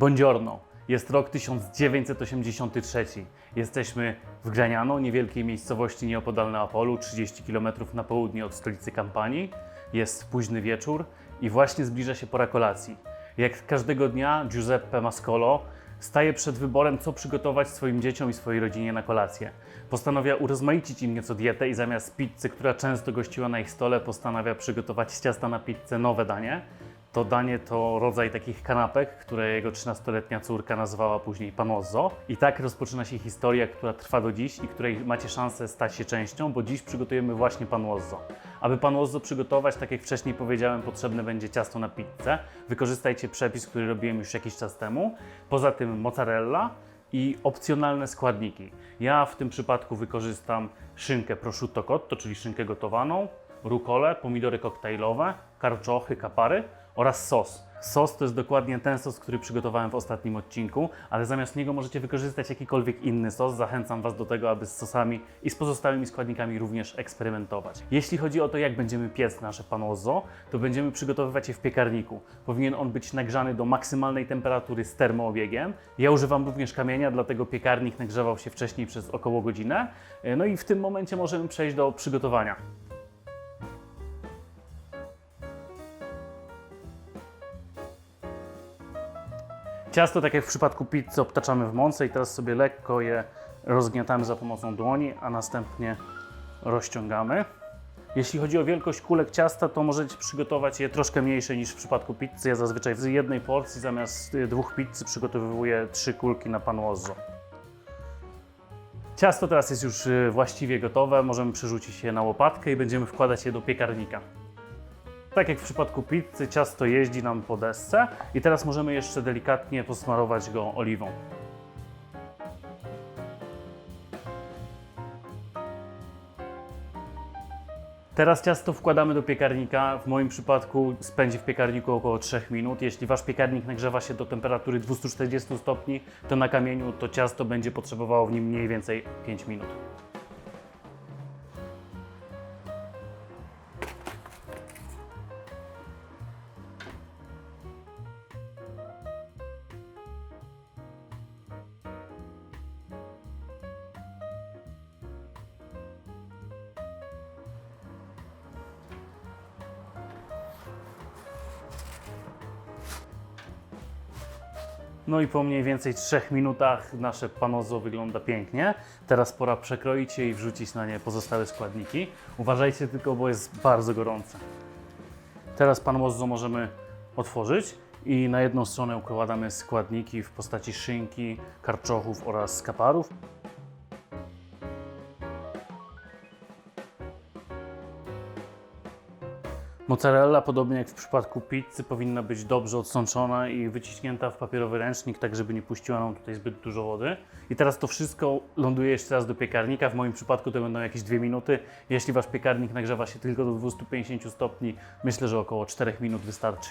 Buongiorno. Jest rok 1983. Jesteśmy w Graniano, niewielkiej miejscowości nieopodal Neapolu, 30 km na południe od stolicy kampanii. Jest późny wieczór i właśnie zbliża się pora kolacji. Jak każdego dnia Giuseppe Mascolo staje przed wyborem, co przygotować swoim dzieciom i swojej rodzinie na kolację. Postanawia urozmaicić im nieco dietę i zamiast pizzy, która często gościła na ich stole, postanawia przygotować z ciasta na pizzę nowe danie. To danie to rodzaj takich kanapek, które jego 13-letnia córka nazwała później panozzo. I tak rozpoczyna się historia, która trwa do dziś i której macie szansę stać się częścią, bo dziś przygotujemy właśnie panozzo. Aby panozzo przygotować, tak jak wcześniej powiedziałem, potrzebne będzie ciasto na pizzę. Wykorzystajcie przepis, który robiłem już jakiś czas temu. Poza tym mozzarella i opcjonalne składniki. Ja w tym przypadku wykorzystam szynkę prosciutto cotto, czyli szynkę gotowaną, rukolę, pomidory koktajlowe, karczochy, kapary oraz sos. Sos to jest dokładnie ten sos, który przygotowałem w ostatnim odcinku, ale zamiast niego możecie wykorzystać jakikolwiek inny sos. Zachęcam Was do tego, aby z sosami i z pozostałymi składnikami również eksperymentować. Jeśli chodzi o to, jak będziemy piec nasze panozzo, to będziemy przygotowywać je w piekarniku. Powinien on być nagrzany do maksymalnej temperatury z termoobiegiem. Ja używam również kamienia, dlatego piekarnik nagrzewał się wcześniej przez około godzinę. No i w tym momencie możemy przejść do przygotowania. Ciasto, tak jak w przypadku pizzy, obtaczamy w mące i teraz sobie lekko je rozgniatamy za pomocą dłoni, a następnie rozciągamy. Jeśli chodzi o wielkość kulek ciasta, to możecie przygotować je troszkę mniejsze niż w przypadku pizzy. Ja zazwyczaj z jednej porcji zamiast y, dwóch pizzy przygotowuję trzy kulki na panozzo. Ciasto teraz jest już y, właściwie gotowe, możemy przerzucić je na łopatkę i będziemy wkładać je do piekarnika. Tak jak w przypadku pizzy, ciasto jeździ nam po desce i teraz możemy jeszcze delikatnie posmarować go oliwą. Teraz ciasto wkładamy do piekarnika. W moim przypadku spędzi w piekarniku około 3 minut. Jeśli wasz piekarnik nagrzewa się do temperatury 240 stopni, to na kamieniu to ciasto będzie potrzebowało w nim mniej więcej 5 minut. No i po mniej więcej 3 minutach nasze panozo wygląda pięknie. Teraz pora przekroić je i wrzucić na nie pozostałe składniki. Uważajcie tylko, bo jest bardzo gorące. Teraz panozzo możemy otworzyć i na jedną stronę układamy składniki w postaci szynki, karczochów oraz kaparów. Mozzarella, podobnie jak w przypadku pizzy, powinna być dobrze odsączona i wyciśnięta w papierowy ręcznik, tak żeby nie puściła nam tutaj zbyt dużo wody. I teraz to wszystko ląduje jeszcze raz do piekarnika. W moim przypadku to będą jakieś 2 minuty. Jeśli Wasz piekarnik nagrzewa się tylko do 250 stopni, myślę, że około 4 minut wystarczy.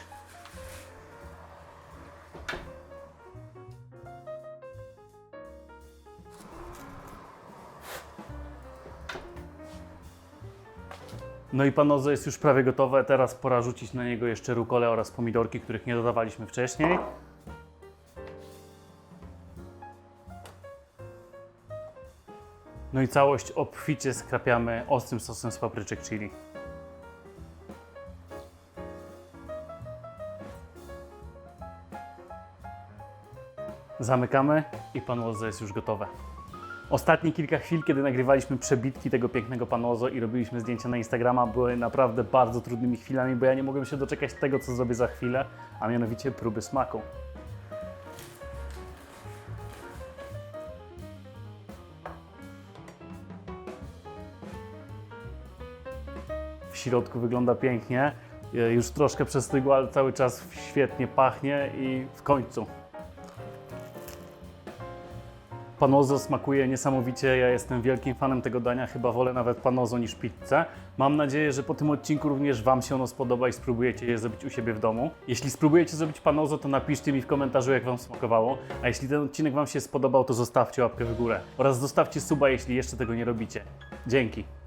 No i panozo jest już prawie gotowe. Teraz pora rzucić na niego jeszcze rukole oraz pomidorki, których nie dodawaliśmy wcześniej. No i całość obficie skrapiamy ostrym sosem z papryczek chili. Zamykamy i panozo jest już gotowe. Ostatnie kilka chwil, kiedy nagrywaliśmy przebitki tego pięknego panozo i robiliśmy zdjęcia na Instagrama, były naprawdę bardzo trudnymi chwilami, bo ja nie mogłem się doczekać tego, co zrobię za chwilę, a mianowicie próby smaku. W środku wygląda pięknie, e, już troszkę przestygło, ale cały czas świetnie pachnie i w końcu. Panozo smakuje niesamowicie. Ja jestem wielkim fanem tego dania. Chyba wolę nawet panozo niż pizzę. Mam nadzieję, że po tym odcinku również Wam się ono spodoba i spróbujecie je zrobić u siebie w domu. Jeśli spróbujecie zrobić panozo, to napiszcie mi w komentarzu, jak Wam smakowało. A jeśli ten odcinek Wam się spodobał, to zostawcie łapkę w górę. Oraz zostawcie suba, jeśli jeszcze tego nie robicie. Dzięki.